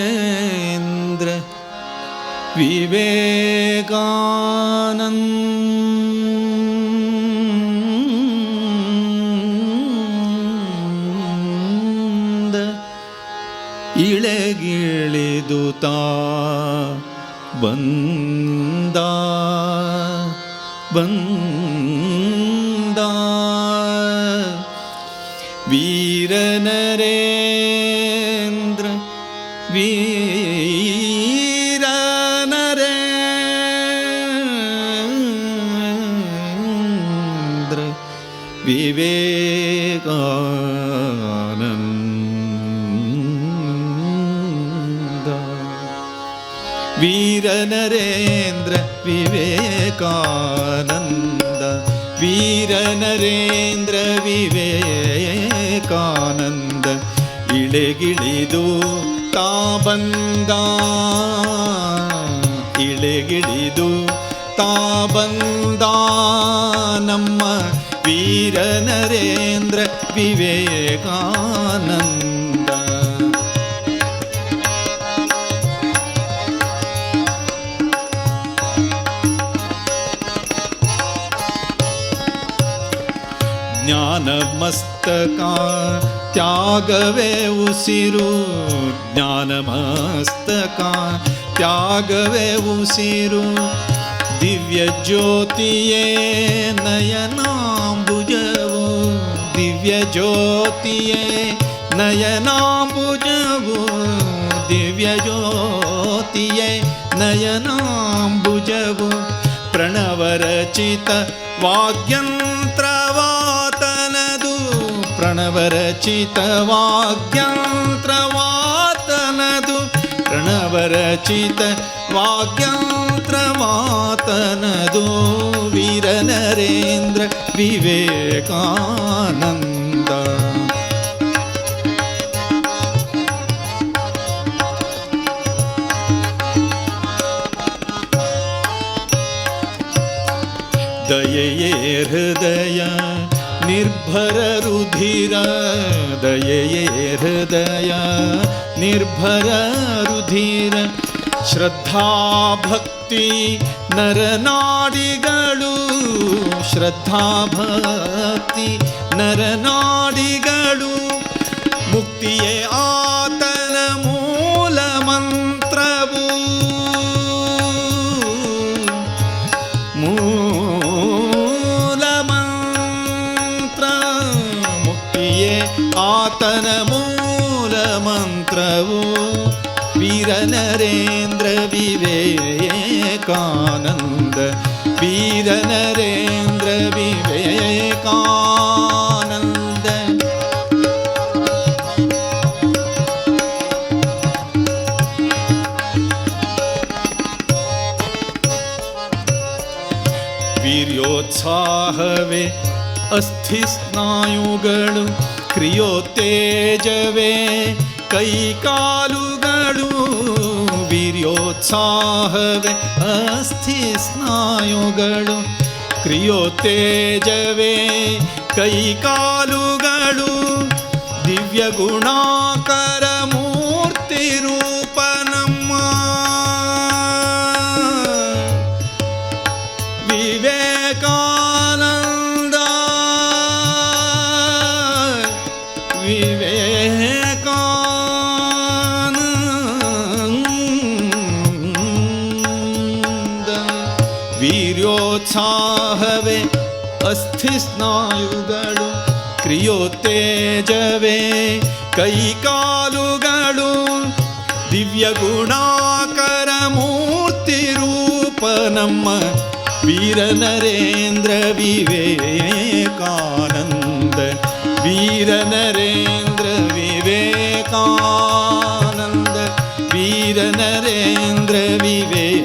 നരേന്ദ്ര വിവേകാനന്ദ ഇളകിളിതുതാ ಬಂದ ധീരനരേ. വിവേകാനന്ദ. വീരനരേന്ദ്ര വിവേകാനന്ദ. വീരനരേന്ദ്ര വിവേകാനന്ദ. ഇളകിളിതോ ತಾ ಬಂದ ಇಳೆಗಿಳಿದು ತಾ ಬಂದ ನಮ್ಮ ವೀರನರೇಂದ್ರ ವಿವೇಕಾನಂದ ಜ್ಞಾನ ಮಸ್ತಕ त्यागवे उसिरु ज्ञानमस्तका त्यागवे उसिरु दिव्यज्योतिये नयनाम्बुजवो। दिव्यज्योतिये नयनाम्बुजवो। दिव्यज्योतिये नयनाम्बुजवो। प्रणवरचित वाग्यम् प्रणवरचितवाक्यन्त्रवातनतु प्रणवरचितवाक्यन्त्रवातनदो वीरनरेन्द्र विवेकानन्द ನಿರ್ಭರ ರುಧಿರ ಶ್ರದ್ಧಾ ಭಕ್ತಿ ನರನಾಡಿಗಳು ಶ್ರದ್ಧಾ ಭಕ್ತಿ ನರನಾಡಿಗಳು ಮುಕ್ತಿಯೇ ಆತನ वीर नरेन्द्र विवेकानंद वीर नरेन्द्र विवेकानन्द वीर्योत्साहवे अस्थिस्नायुगळु क्रियोत्तेजवे ಕೈಕಾಲುಗಳು ವೀರ್ಯೋತ್ಸಾಹವೇ ಅಸ್ಥಿ ಸ್ನಾಯುಗಳು ಕ್ರಿಯೋತ್ತೇಜವೇ ಕೈಕಾಲುಗಳು ದಿವ್ಯ ಗುಣಾಕರ ಮೂರ್ತಿ ರೂಪ ನಮ್ಮ ವಿವೇಕಾನಂದ ഉത്തേജവേ കൈകാലുകളും ദിവ്യഗുണാകരമൂർത്തിരൂപനമ്മ വീരനരേന്ദ്ര വിവേകാനന്ദ വീരനരേന്ദ്ര വിവേകാനന്ദ വീരനരേന്ദ്ര വിവേകാനന്ദ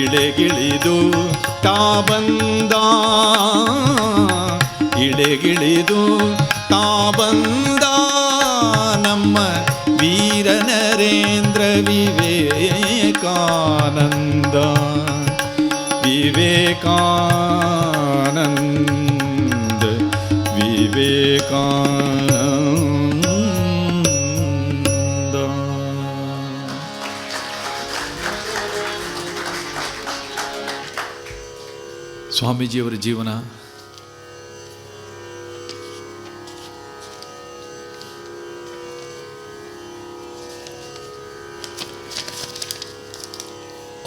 ഇടകിളിതു താബന്ദാ ಇಳೆಗಿಳಿದು ತಾ ಬಂದ ಇಳೆಗಿಳಿದು ತಾ ಬಂದ ನಮ್ಮ ವೀರನರೇಂದ್ರ ವಿವೇಕಾನಂದ ವಿವೇಕಾನಂದ ವಿವೇಕಾನಂದ ವಿವೇಕಾನಂದ ಸ್ವಾಮೀಜಿಯವರ ಜೀವನ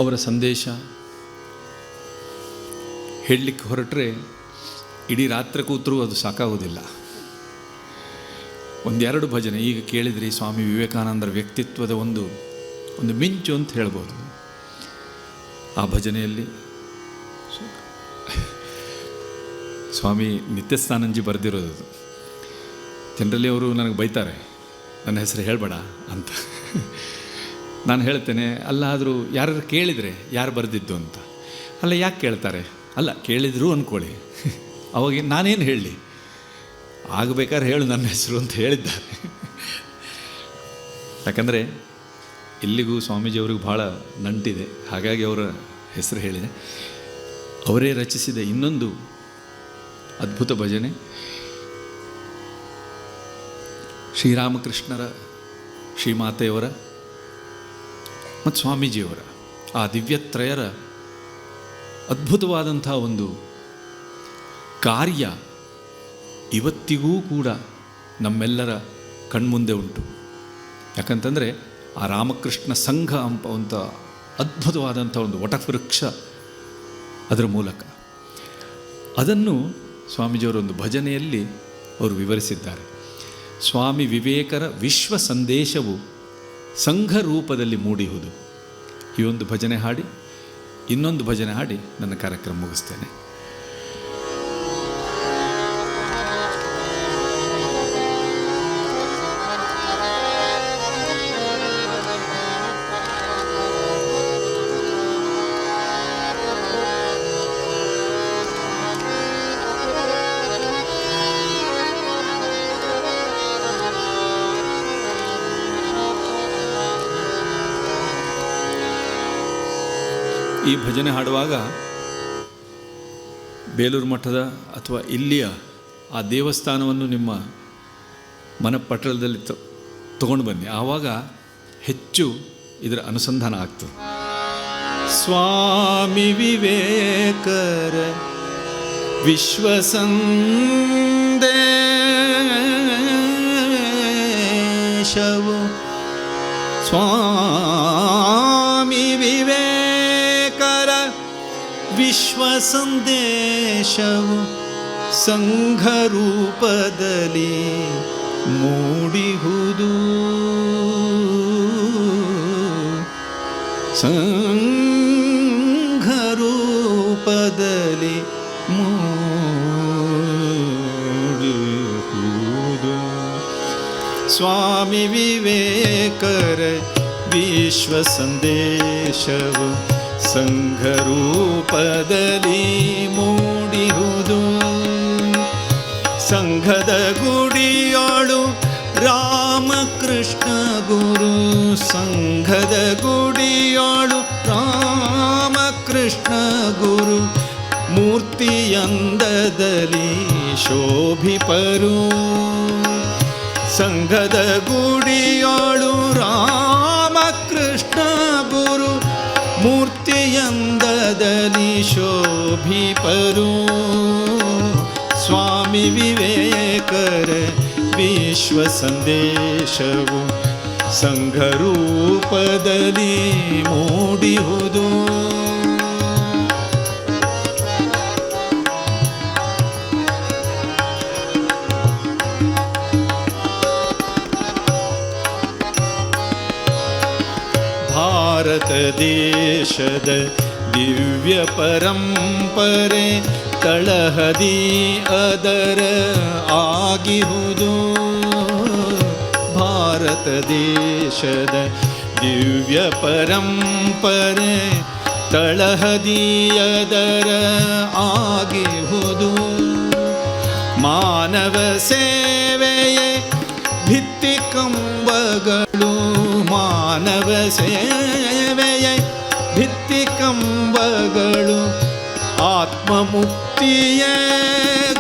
ಅವರ ಸಂದೇಶ ಹೇಳಲಿಕ್ಕೆ ಹೊರಟ್ರೆ ಇಡೀ ರಾತ್ರಿ ಕೂತರೂ ಅದು ಸಾಕಾಗೋದಿಲ್ಲ. ಒಂದೆರಡು ಭಜನೆ, ಈಗ ಕೇಳಿದ್ರಿ ಸ್ವಾಮಿ ವಿವೇಕಾನಂದರ ವ್ಯಕ್ತಿತ್ವದ ಒಂದು ಒಂದು ಮಿಂಚು ಅಂತ ಹೇಳ್ಬೋದು. ಆ ಭಜನೆಯಲ್ಲಿ ಸ್ವಾಮಿ ನಿತ್ಯಸ್ಥಾನಂಜಿ ಬರೆದಿರೋದು ಜನರಲ್ಲಿ ಜನರಲಿ ಅವರು ನನಗೆ ಬೈತಾರೆ, ನನ್ನ ಹೆಸರು ಹೇಳಬೇಡ ಅಂತ. ನಾನು ಹೇಳ್ತೇನೆ, ಅಲ್ಲಾದರೂ ಯಾರು ಕೇಳಿದರೆ ಯಾರು ಬರೆದಿದ್ದು ಅಂತ. ಅಲ್ಲ, ಯಾಕೆ ಕೇಳ್ತಾರೆ? ಅಲ್ಲ, ಕೇಳಿದ್ರು ಅಂದ್ಕೊಳ್ಳಿ ಅವಾಗ ನಾನೇನು ಹೇಳಲಿ? ಆಗಬೇಕಾದ್ರೆ ಹೇಳು ನನ್ನ ಹೆಸರು ಅಂತ ಹೇಳಿದ್ದಾರೆ. ಯಾಕಂದರೆ ಇಲ್ಲಿಗೂ ಸ್ವಾಮೀಜಿಯವ್ರಿಗೂ ಭಾಳ ನಂಟಿದೆ. ಹಾಗಾಗಿ ಅವರ ಹೆಸರು ಹೇಳಿದೆ. ಅವರೇ ರಚಿಸಿದ ಇನ್ನೊಂದು ಅದ್ಭುತ ಭಜನೆ. ಶ್ರೀರಾಮಕೃಷ್ಣರ ಶ್ರೀಮಾತೆಯವರ ಮತ್ತು ಸ್ವಾಮೀಜಿಯವರ ಆ ದಿವ್ಯತ್ರಯರ ಅದ್ಭುತವಾದಂಥ ಒಂದು ಕಾರ್ಯ ಇವತ್ತಿಗೂ ಕೂಡ ನಮ್ಮೆಲ್ಲರ ಕಣ್ಮುಂದೆ ಉಂಟು. ಯಾಕಂತಂದರೆ ಆ ರಾಮಕೃಷ್ಣ ಸಂಘ ಅಂತ ಅದ್ಭುತವಾದಂಥ ಒಂದು ವಟವೃಕ್ಷ ಅದರ ಮೂಲಕ. ಅದನ್ನು ಸ್ವಾಮೀಜಿಯವರೊಂದು ಭಜನೆಯಲ್ಲಿ ಅವರು ವಿವರಿಸಿದ್ದಾರೆ. ಸ್ವಾಮಿ ವಿವೇಕರ ವಿಶ್ವ ಸಂದೇಶವು ಸಂಘ ರೂಪದಲ್ಲಿ ಮೂಡಿಯುವುದು ಈ ಒಂದು ಭಜನೆ ಹಾಡಿ ಇನ್ನೊಂದು ಭಜನೆ ಹಾಡಿ ನನ್ನ ಕಾರ್ಯಕ್ರಮ ಮುಗಿಸ್ತೇನೆ. ಈ ಭಜನೆ ಹಾಡುವಾಗ ಬೇಲೂರು ಮಠದ ಅಥವಾ ಇಲ್ಲಿಯ ಆ ದೇವಸ್ಥಾನವನ್ನು ನಿಮ್ಮ ಮನಪಟ್ಟಣದಲ್ಲಿ ತಗೊಂಡು ಬನ್ನಿ. ಆವಾಗ ಹೆಚ್ಚು ಇದರ ಅನುಸಂಧಾನ ಆಗ್ತದೆ. ಸ್ವಾಮಿ ವಿವೇಕರ ವಿಶ್ವಸಂದೇಶವು ವಿಶ್ವಸಂದೇಶವು ಸಂಘ ರೂಪದಲ್ಲಿ ಮೂಡಿಹುದು. ಸಂಘ ರೂಪದಲಿ ಮೂಡುವುದು ಸ್ವಾಮಿ ವಿವೇಕರ ವಿಶ್ವ ಸಂದೇಶವು ಸಂಘ ರೂಪದಲ್ಲಿ ಮೂಡಿಹುದು ಸಂಘದ ಗುಡಿಯೋಳು ರಾಮಕೃಷ್ಣ ಗುರು. ಸಂಘದ ಗುಡಿಯೋಳು ರಾಮಕೃಷ್ಣ ಗುರು. ಮೂರ್ತಿಯಂದದಲ್ಲಿ ಶೋಭಿಪರು ಸಂಘದ ಗುಡಿಯೋಳು ರಾಮ ಮೂರ್ತಿಯಂದದಲ್ಲಿ ಶೋಭಿಪರು. ಸ್ವಾಮಿ ವಿವೇಕರ ವಿಶ್ವ ಸಂದೇಶವು ಸಂಘ ರೂಪದಲ್ಲಿ ಮೂಡಿಹುದು. ಭಾರತ ದೇಶದ ದಿವ್ಯ ಪರಂಪರೆ ತಳಹದಿ ಅದರ ಆಗಿಹುದು ಭಾರತ ದೇಶದ ದಿವ್ಯ ಪರಂಪರೆ ತಳಹದಿ ಅದರ ಆಗಿಹುದು ಮಾನವ ಸೇವೆಯೇ ಭಿತ್ತಿ ಕಂಬಗಳು ಮಾನವ ಸೇವೆಯ ಭಿತ್ತಿ ಕಂಬಗಳು ಆತ್ಮಮುಕ್ತಿಯ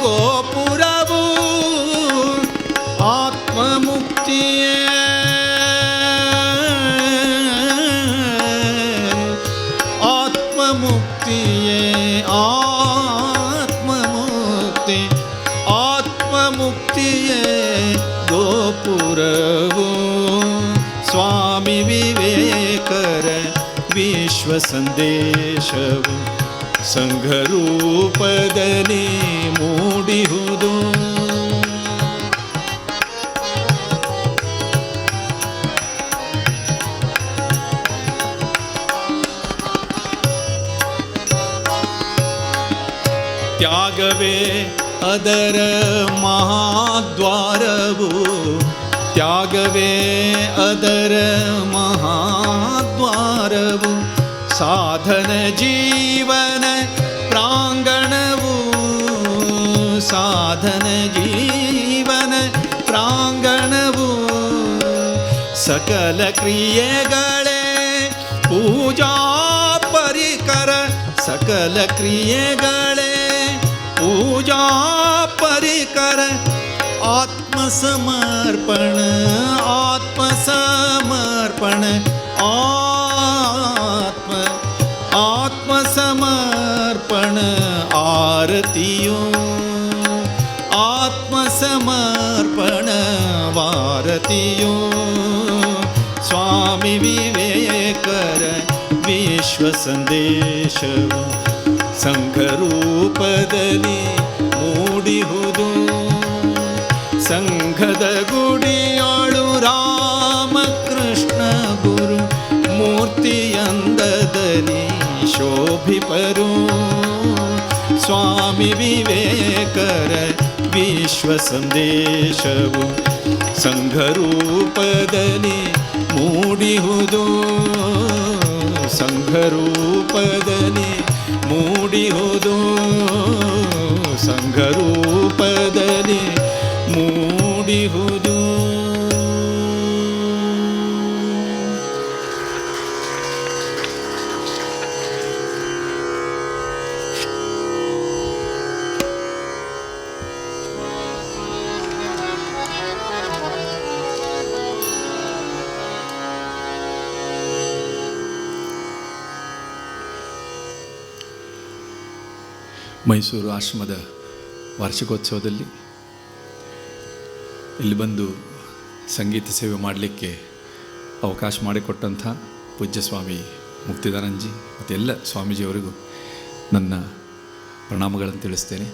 ಗೋಪುರವು ಆತ್ಮಮುಕ್ತಿಯ ಆತ್ಮಮುಕ್ತಿಯ ಆತ್ಮಮುಕ್ತಿ ಆತ್ಮಮುಕ್ತಿಯ ಗೋಪುರ ವಿಶ್ವ ಸಂದೇಶವು ಸಂಘರೂಪದಲ್ಲಿ ಮೂಡಿಹುದು ತ್ಯಾಗವೇ ಅದರ ಮಹಾದ್ವಾರವು ತ್ಯಾಗವೇ ಅದರ ಮಹಾದ್ವಾರವು साधन जीवन प्राङ्गणवू साधन जीवन प्राङ्गणवू सकल क्रियेगळे पूजा परिकर। सकल क्रियेगळे पूजा परिकर। आत्मसमर्पण आत्मसमर्पण, आ ವಾರತಿಯೋ ಸ್ವಾಮಿ ವಿವೇಕರ ವಿಶ್ವ ಸಂದೇಶವು ಸಂಘರೂಪದಲ್ಲಿ ಮೂಡಿಹುದು. ಸಂಘದ ಗುಡಿಯಾಳು ರಾಮಕೃಷ್ಣ ಗುರು ಮೂರ್ತಿಯಂದದಲ್ಲಿ ಶೋಭಿಪರು. ಸ್ವಾಮಿ ವಿವೇಕರ ವಿಶ್ವ ಸಂದೇಶವು ಸಂಘರೂಪದಲ್ಲಿ ಮೂಡಿಹುದು. ಸಂಘರೂಪದಲ್ಲಿ ಮೂಡಿಹುದು. ಸಂಘರೂಪದಲ್ಲಿ ಮೈಸೂರು ಆಶ್ರಮದ ವಾರ್ಷಿಕೋತ್ಸವದಲ್ಲಿ ಇಲ್ಲಿ ಬಂದು ಸಂಗೀತ ಸೇವೆ ಮಾಡಲಿಕ್ಕೆ ಅವಕಾಶ ಮಾಡಿಕೊಟ್ಟಂಥ ಪೂಜ್ಯ ಸ್ವಾಮಿ ಮುಕ್ತಿದಾನಂದಜಿ ಮತ್ತು ಎಲ್ಲ ಸ್ವಾಮೀಜಿಯವರಿಗೂ ನನ್ನ ಪ್ರಣಾಮಗಳನ್ನು ತಿಳಿಸ್ತೇನೆ.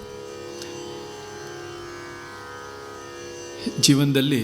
ಜೀವನದಲ್ಲಿ